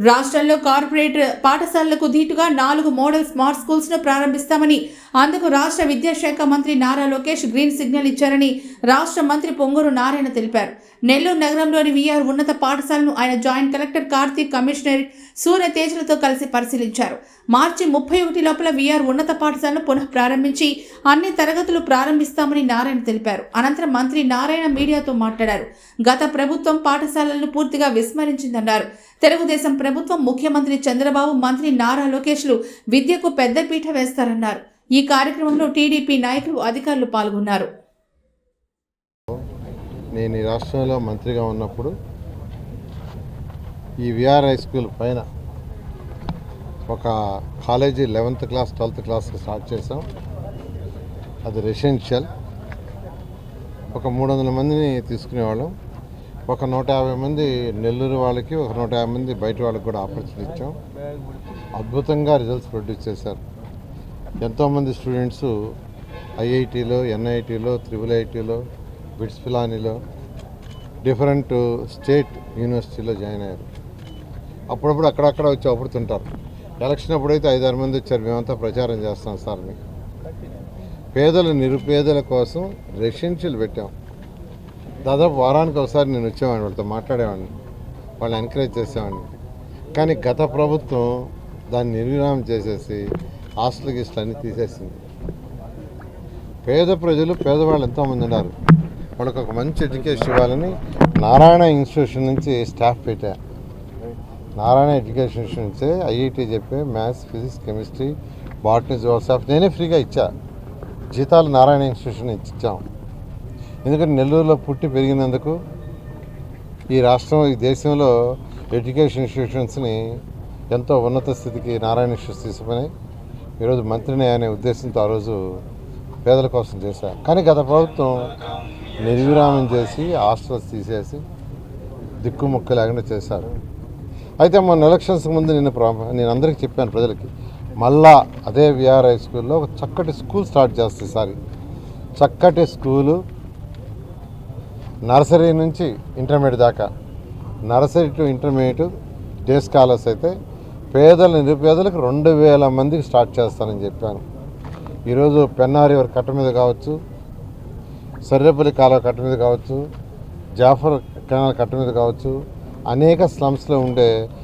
రాష్ట్రంలో కార్పొరేట్ పాఠశాలలకు ధీటుగా నాలుగు మోడల్ స్మార్ట్ స్కూల్స్ను ప్రారంభిస్తామని అందుకు రాష్ట్ర విద్యాశాఖ మంత్రి నారా లోకేష్ గ్రీన్ సిగ్నల్ ఇచ్చారని రాష్ట్ర మంత్రి పొంగూరు నారాయణ తెలిపారు. నెల్లూరు నగరంలోని వీఆర్ ఉన్నత పాఠశాలను ఆయన జాయింట్ కలెక్టర్ కార్తీక్ కమిషనర్ సూర్యతేజలతో కలిసి పరిశీలించారు. మార్చి ముప్పై ఒకటి లోపల వీఆర్ ఉన్నత పాఠశాలను పునః ప్రారంభించి అన్ని తరగతులు ప్రారంభిస్తామని నారాయణ తెలిపారు. అనంతరం మంత్రి నారాయణ మీడియాతో మాట్లాడారు. గత ప్రభుత్వం పాఠశాలలను పూర్తిగా విస్మరించిందన్నారు. తెలుగుదేశం ప్రభుత్వం ముఖ్యమంత్రి చంద్రబాబు మంత్రి నారా లోకేష్లు విద్యకు పెద్దపీట వేస్తారన్నారు. ఈ కార్యక్రమంలో టీడీపీ నాయకులు అధికారులు పాల్గొన్నారు. నేను ఈ రాష్ట్రంలో మంత్రిగా ఉన్నప్పుడు ఈ విఆర్ హై స్కూల్ పైన ఒక college eleventh class twelfth class start చేసాం అది రెసిడెన్షియల్ ఒక మూడు వందల మందిని తీసుకునేవాళ్ళం. ఒక నూట యాభై మంది నెల్లూరు వాళ్ళకి ఒక నూట యాభై మంది బయట వాళ్ళకి కూడా ఆపర్చునిటీ ఇచ్చాం. అద్భుతంగా రిజల్ట్స్ ప్రొడ్యూస్ చేశారు. ఎంతోమంది స్టూడెంట్స్ ఐఐటీలో ఎన్ఐటీలో త్రిబుల్ ఐటీలో బిట్స్ పిలానీలో డిఫరెంట్ స్టేట్ యూనివర్సిటీలో జాయిన్ అయ్యారు. అప్పుడప్పుడు అక్కడక్కడ వచ్చి అప్పుడుతుంటారు ఎలక్షన్ అప్పుడైతే ఐదారు మంది వచ్చారు. మేమంతా ప్రచారం చేస్తాం సార్ మీకు. పేదల నిరుపేదల కోసం రెసిడెన్షియల్ పెట్టాం. దాదాపు వారానికి ఒకసారి నేను వచ్చేవాడిని వాళ్ళతో మాట్లాడేవాడిని. వాళ్ళని ఎంకరేజ్ చేసేవాడిని. కానీ గత ప్రభుత్వం దాన్ని నిర్విరామం చేసేసి హాస్టల్ గిస్టల్ తీసేసింది. పేద ప్రజలు పేదవాళ్ళు ఎంతోమంది ఉన్నారు. వాళ్ళకి ఒక మంచి ఎడ్యుకేషన్ ఇవ్వాలని నారాయణ ఇన్స్టిట్యూషన్ నుంచి స్టాఫ్ పెట్టా. నారాయణ ఎడ్యుకేషన్ ఇన్స్టిట్యూషన్ నుంచి ఐఐటి చెప్పే మ్యాథ్స్ ఫిజిక్స్ కెమిస్ట్రీ బాటనీ జోసాఫ్ నేనే ఫ్రీగా ఇచ్చా. జీతాలు నారాయణ ఇన్స్టిట్యూషన్ ఇచ్చి ఇచ్చాం. ఎందుకంటే నెల్లూరులో పుట్టి పెరిగినందుకు ఈ రాష్ట్రం ఈ దేశంలో ఎడ్యుకేషన్ ఇన్స్టిట్యూషన్స్ని ఎంతో ఉన్నత స్థితికి నారాయణ ఇన్స్టిట్యూట్స్ తీసుకుని ఈరోజు మంత్రిని అనే ఉద్దేశంతో ఆ రోజు పేదల కోసం చేశారు కానీ గత ప్రభుత్వం నిర్విరామం చేసి హాస్టల్స్ తీసేసి దిక్కుముక్క లేకుండా చేశారు. అయితే మొన్న ఎలక్షన్స్ ముందు నేను నేను అందరికీ చెప్పాను ప్రజలకి మళ్ళా అదే విఆర్ హై స్కూల్లో ఒక చక్కటి స్కూల్ స్టార్ట్ చేస్తుంది ఈసారి. చక్కటి స్కూలు నర్సరీ నుంచి ఇంటర్మీడియట్ దాకా. Nursery to intermediate day scholars అయితే పేదల నిరుపేదలకు రెండు వేల మందికి స్టార్ట్ చేస్తానని చెప్పాను. ఈరోజు పెన్నారి వారి కట్ట మీద కావచ్చు సర్రేపల్లి కాలువ కట్ట మీద కావచ్చు జాఫర్ కెనాల్ కట్ట మీద కావచ్చు అనేక స్లమ్స్లో ఉండే